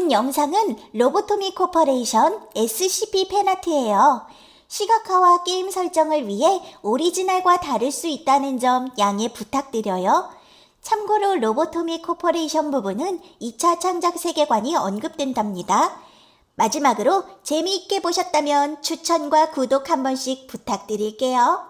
본 영상은 로보토미 코퍼레이션 SCP 팬아트예요. 시각화와 게임 설정을 위해 오리지널과 다를 수 있다는 점 양해 부탁드려요. 참고로 로보토미 코퍼레이션 부분은 2차 창작 세계관이 언급된답니다. 마지막으로 재미있게 보셨다면 추천과 구독 한 번씩 부탁드릴게요.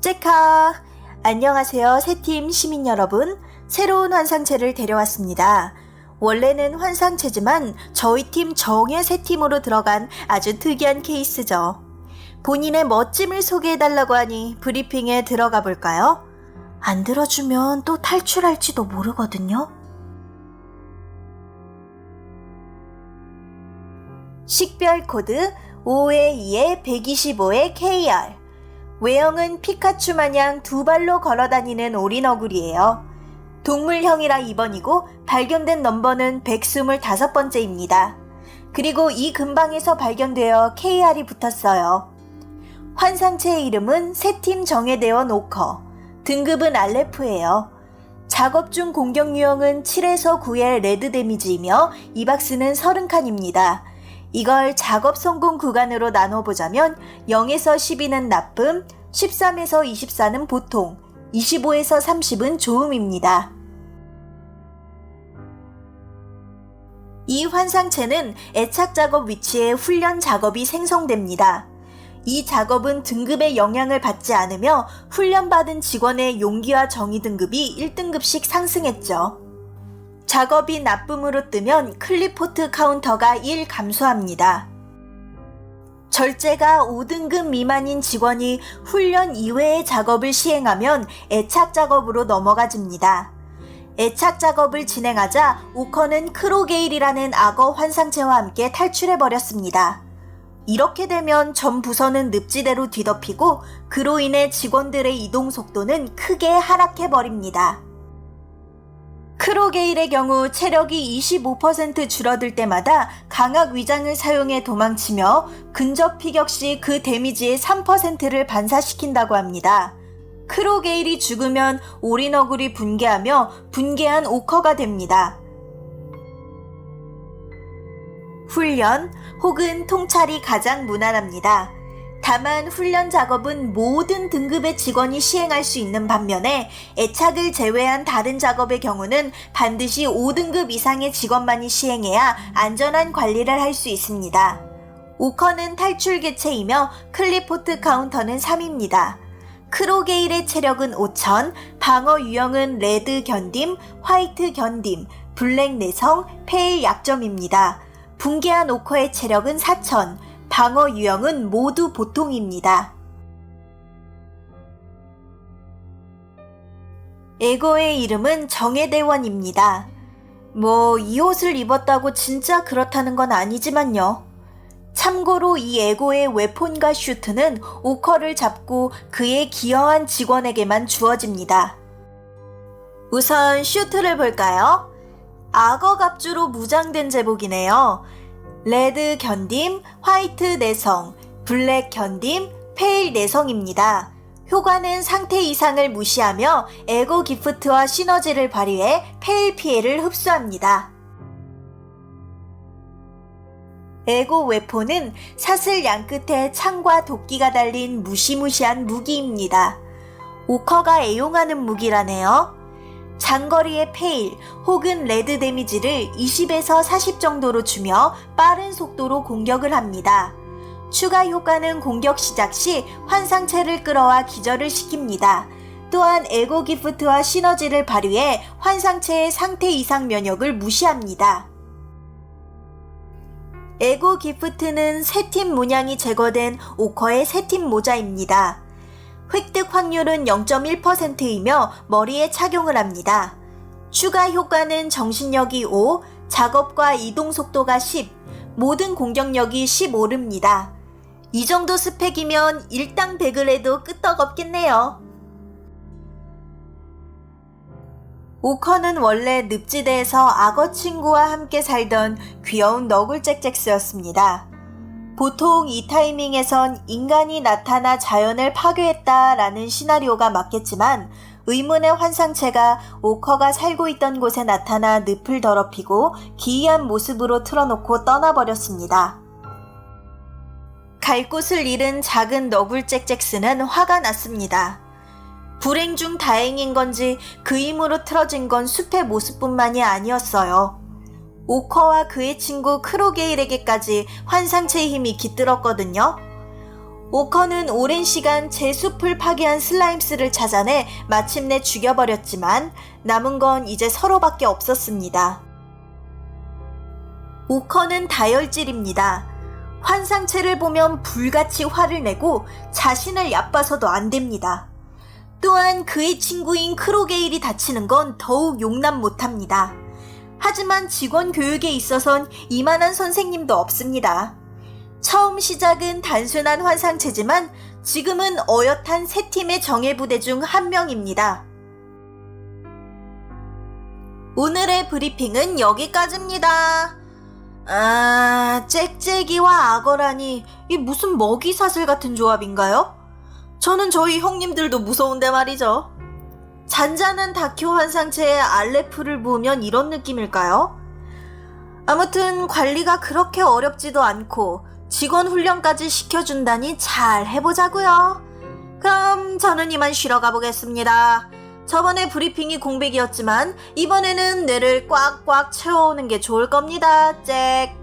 째카! 안녕하세요, 새팀 시민 여러분. 새로운 환상체를 데려왔습니다. 원래는 환상체지만 저희 팀 정예 새 팀으로 들어간 아주 특이한 케이스죠. 본인의 멋짐을 소개해달라고 하니 브리핑에 들어가 볼까요? 안 들어주면 또 탈출할지도 모르거든요. 식별 코드 5의 2의 125의 KR. 외형은 피카츄 마냥 두 발로 걸어 다니는 오린 어굴이에요. 동물형이라 2번이고 발견된 넘버는 125번째입니다. 그리고 이 근방에서 발견되어 KR이 붙었어요. 환상체의 이름은 세팀 정예되어 노커. 등급은 알레프예요. 작업 중 공격 유형은 7에서 9의 레드 데미지이며 이 박스는 30칸입니다. 이걸 작업 성공 구간으로 나눠보자면 0에서 12는 나쁨, 13에서 24는 보통, 25에서 30은 좋음입니다. 이 환상체는 애착 작업 위치에 훈련 작업이 생성됩니다. 이 작업은 등급의 영향을 받지 않으며 훈련받은 직원의 용기와 정의 등급이 1등급씩 상승했죠. 작업이 나쁨으로 뜨면 클리포트 카운터가 1 감소합니다. 절제가 5등급 미만인 직원이 훈련 이외의 작업을 시행하면 애착 작업으로 넘어가집니다. 애착 작업을 진행하자 오커는 크로게일이라는 악어 환상체와 함께 탈출해버렸습니다. 이렇게 되면 전 부서는 늪지대로 뒤덮이고 그로 인해 직원들의 이동 속도는 크게 하락해버립니다. 크로게일의 경우 체력이 25% 줄어들 때마다 강악 위장을 사용해 도망치며 근접 피격 시 그 데미지의 3%를 반사시킨다고 합니다. 크로게일이 죽으면 오리너굴이 분개하며 분개한 오커가 됩니다. 훈련 혹은 통찰이 가장 무난합니다. 다만 훈련 작업은 모든 등급의 직원이 시행할 수 있는 반면에 애착을 제외한 다른 작업의 경우는 반드시 5등급 이상의 직원만이 시행해야 안전한 관리를 할 수 있습니다. 오커는 탈출 개체이며 클리포트 카운터는 3입니다. 크로게일의 체력은 5000, 방어 유형은 레드 견딤, 화이트 견딤, 블랙 내성, 페일 약점입니다. 붕괴한 오커의 체력은 4000, 방어 유형은 모두 보통입니다. 에고의 이름은 정예대원입니다. 뭐, 이 옷을 입었다고 진짜 그렇다는 건 아니지만요. 참고로 이 에고의 웨폰과 슈트는 오커를 잡고 그의 기여한 직원에게만 주어집니다. 우선 슈트를 볼까요? 악어 갑주로 무장된 제복이네요. 레드 견딤, 화이트 내성, 블랙 견딤, 페일 내성입니다. 효과는 상태 이상을 무시하며 에고 기프트와 시너지를 발휘해 페일 피해를 흡수합니다. 에고 웨폰은 사슬 양 끝에 창과 도끼가 달린 무시무시한 무기입니다. 오커가 애용하는 무기라네요. 장거리의 페일 혹은 레드 데미지를 20에서 40 정도로 주며 빠른 속도로 공격을 합니다. 추가 효과는 공격 시작 시 환상체를 끌어와 기절을 시킵니다. 또한 에고 기프트와 시너지를 발휘해 환상체의 상태 이상 면역을 무시합니다. 에고 기프트는 새팀 문양이 제거된 오커의 새팀 모자입니다. 획득 확률은 0.1%이며 머리에 착용을 합니다. 추가 효과는 정신력이 5, 작업과 이동 속도가 10, 모든 공격력이 15릅니다. 이 정도 스펙이면 일당 백을 해도 끄떡없겠네요. 오커는 원래 늪지대에서 악어 친구와 함께 살던 귀여운 너굴잭잭스였습니다. 보통 이 타이밍에선 인간이 나타나 자연을 파괴했다라는 시나리오가 맞겠지만 의문의 환상체가 오커가 살고 있던 곳에 나타나 늪을 더럽히고 기이한 모습으로 틀어놓고 떠나버렸습니다. 갈 곳을 잃은 작은 너굴잭잭스는 화가 났습니다. 불행 중 다행인 건지 그 힘으로 틀어진 건 숲의 모습뿐만이 아니었어요. 오커와 그의 친구 크로게일에게까지 환상체의 힘이 깃들었거든요. 오커는 오랜 시간 제 숲을 파괴한 슬라임스를 찾아내 마침내 죽여버렸지만 남은 건 이제 서로밖에 없었습니다. 오커는 다혈질입니다. 환상체를 보면 불같이 화를 내고 자신을 얕봐서도 안 됩니다. 또한 그의 친구인 크로게일이 다치는 건 더욱 용납 못합니다. 하지만 직원 교육에 있어선 이만한 선생님도 없습니다. 처음 시작은 단순한 환상체지만 지금은 어엿한 세 팀의 정예부대 중 한 명입니다. 오늘의 브리핑은 여기까지입니다. 아, 짹짹이와 악어라니 이 무슨 먹이사슬 같은 조합인가요? 저는 저희 형님들도 무서운데 말이죠. 잔잔한 다큐 환상체에 알레프를 부으면 이런 느낌일까요? 아무튼 관리가 그렇게 어렵지도 않고 직원 훈련까지 시켜준다니 잘 해보자고요. 그럼 저는 이만 쉬러 가보겠습니다. 저번에 브리핑이 공백이었지만 이번에는 뇌를 꽉꽉 채워오는 게 좋을 겁니다. 잭.